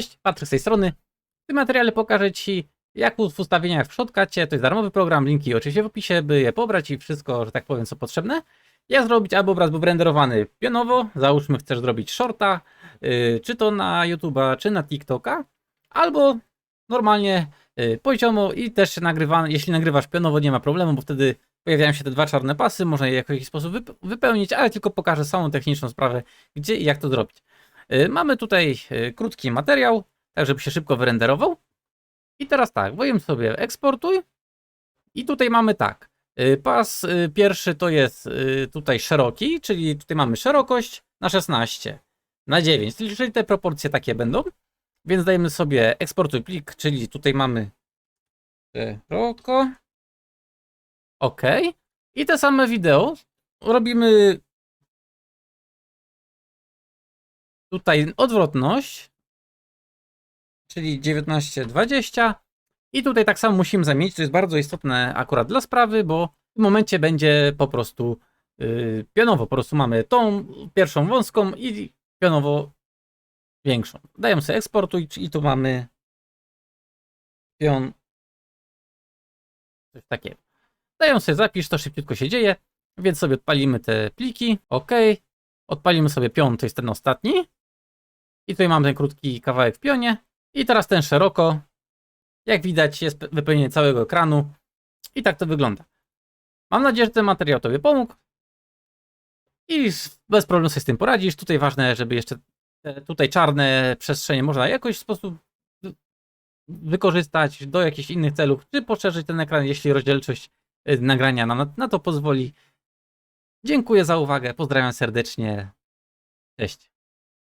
Cześć, Patryk z tej strony. W tym materiale pokażę Ci, jak w ustawieniach w Shotcutie, to jest darmowy program, linki oczywiście w opisie, by je pobrać i wszystko, że tak powiem, co potrzebne. Jak zrobić, aby obraz był renderowany pionowo, załóżmy chcesz zrobić shorta, yy, czy to na YouTube'a, czy na TikToka, albo normalnie yy, poziomo i też nagrywany, jeśli nagrywasz pionowo nie ma problemu, bo wtedy pojawiają się te dwa czarne pasy, można je w jakiś sposób wyp- wypełnić, ale tylko pokażę samą techniczną sprawę, gdzie i jak to zrobić. Yy, Mamy tutaj yy, krótki materiał, tak żeby się szybko wyrenderował. I teraz tak, wojem sobie eksportuj. I tutaj mamy tak. yy, Pas pierwszy to jest tutaj szeroki, czyli tutaj mamy szerokość na 16, na 9, czyli czyli te proporcje takie będą. Więc dajemy sobie eksportuj plik, czyli tutaj mamy szeroko. OK. I te same wideo robimy tutaj odwrotność, czyli 19-20. I tutaj tak samo musimy zamienić, to jest bardzo istotne akurat dla sprawy, bo w momencie będzie po prostu yy, pionowo. Po prostu mamy tą pierwszą wąską i pionowo większą. Dajemy sobie eksportuj i tu mamy pion. Coś takiego. Dają sobie zapisz, to szybciutko się dzieje, więc sobie odpalimy te pliki. OK. Odpalimy sobie pion, to jest ten ostatni. I tutaj mamy ten krótki kawałek w pionie. I teraz ten szeroko. Jak widać, jest wypełnienie całego ekranu. I tak to wygląda. Mam nadzieję, że ten materiał Tobie pomógł. I bez problemu sobie z tym poradzisz. Tutaj ważne, żeby jeszcze te tutaj czarne przestrzenie można w jakoś sposób wy- wykorzystać do jakichś innych celów, czy poszerzyć ten ekran, jeśli rozdzielczość y, nagrania nam na to pozwoli. Dziękuję za uwagę. Pozdrawiam serdecznie. Cześć.